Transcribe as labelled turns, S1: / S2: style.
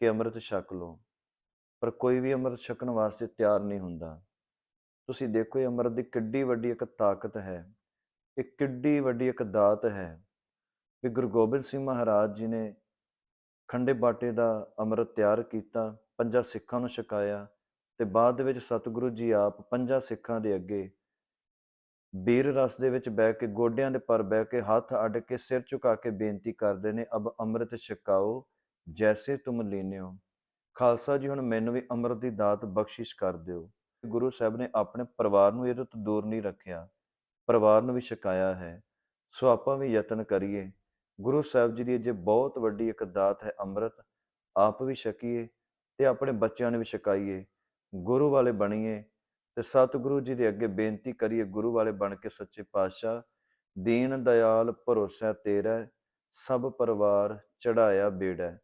S1: ਕਿ ਅੰਮ੍ਰਿਤ ਛਕ ਲਓ, ਪਰ ਕੋਈ ਵੀ ਅੰਮ੍ਰਿਤ ਛਕਣ ਵਾਸਤੇ ਤਿਆਰ ਨਹੀਂ ਹੁੰਦਾ। ਤੁਸੀਂ ਦੇਖੋ, ਇਹ ਅੰਮ੍ਰਿਤ ਦੀ ਕਿੱਡੀ ਵੱਡੀ ਇੱਕ ਤਾਕਤ ਹੈ, ਇਹ ਕਿੱਡੀ ਵੱਡੀ ਇੱਕ ਦਾਤ ਹੈ ਵੀ ਗੁਰੂ ਗੋਬਿੰਦ ਸਿੰਘ ਮਹਾਰਾਜ ਜੀ ਨੇ ਖੰਡੇ ਬਾਟੇ ਦਾ ਅੰਮ੍ਰਿਤ ਤਿਆਰ ਕੀਤਾ, ਪੰਜਾਂ ਸਿੱਖਾਂ ਨੂੰ ਛਕਾਇਆ ਤੇ ਬਾਅਦ ਦੇ ਵਿੱਚ ਸਤਿਗੁਰੂ ਜੀ ਆਪ ਪੰਜਾਂ ਸਿੱਖਾਂ ਦੇ ਅੱਗੇ ਬੀਰ ਰਸ ਦੇ ਵਿੱਚ ਬਹਿ ਕੇ ਗੋਡਿਆਂ ਦੇ ਪਰ ਬਹਿ ਕੇ ਹੱਥ ਅੱਡ ਕੇ ਸਿਰ ਝੁਕਾ ਕੇ ਬੇਨਤੀ ਕਰਦੇ ਨੇ, ਅਬ ਅੰਮ੍ਰਿਤ ਛਕਾਓ ਜੈਸੇ ਤੁਮ ਲੀਨਿਓ ਖਾਲਸਾ ਜੀ, ਹੁਣ ਮੈਨੂੰ ਵੀ ਅੰਮ੍ਰਿਤ ਦੀ ਦਾਤ ਬਖਸ਼ਿਸ਼ ਕਰ ਦਿਓ। ਗੁਰੂ ਸਾਹਿਬ ਨੇ ਆਪਣੇ ਪਰਿਵਾਰ ਨੂੰ ਇਹਦੇ ਤੋਂ ਦੂਰ ਨਹੀਂ ਰੱਖਿਆ। ਪਰਿਵਾਰ ਨੂੰ ਵੀ ਛਕਾਇਆ ਹੈ। ਸੋ ਆਪਾਂ ਵੀ ਯਤਨ ਕਰੀਏ। ਗੁਰੂ ਸਾਹਿਬ ਜੀ ਦੀ ਜੇ ਬਹੁਤ ਵੱਡੀ ਇੱਕ ਦਾਤ ਹੈ ਅੰਮ੍ਰਿਤ, ਆਪ ਵੀ ਛਕੀਏ ਤੇ ਆਪਣੇ ਬੱਚਿਆਂ ਨੂੰ ਵੀ ਛਕਾਈਏ। ਗੁਰੂ ਵਾਲੇ ਬਣੀਏ ਤੇ ਸਤਿਗੁਰੂ ਜੀ ਦੇ ਅੱਗੇ ਬੇਨਤੀ ਕਰੀਏ, ਗੁਰੂ ਵਾਲੇ ਬਣ ਕੇ ਸੱਚੇ ਪਾਤਸ਼ਾਹ, ਦੀਨ, ਦਇਆਲ, ਭਰੋਸਾ ਤੇਰਾ ਸਭ ਪਰਿਵਾਰ ਚੜਾਇਆ ਬੇੜਾ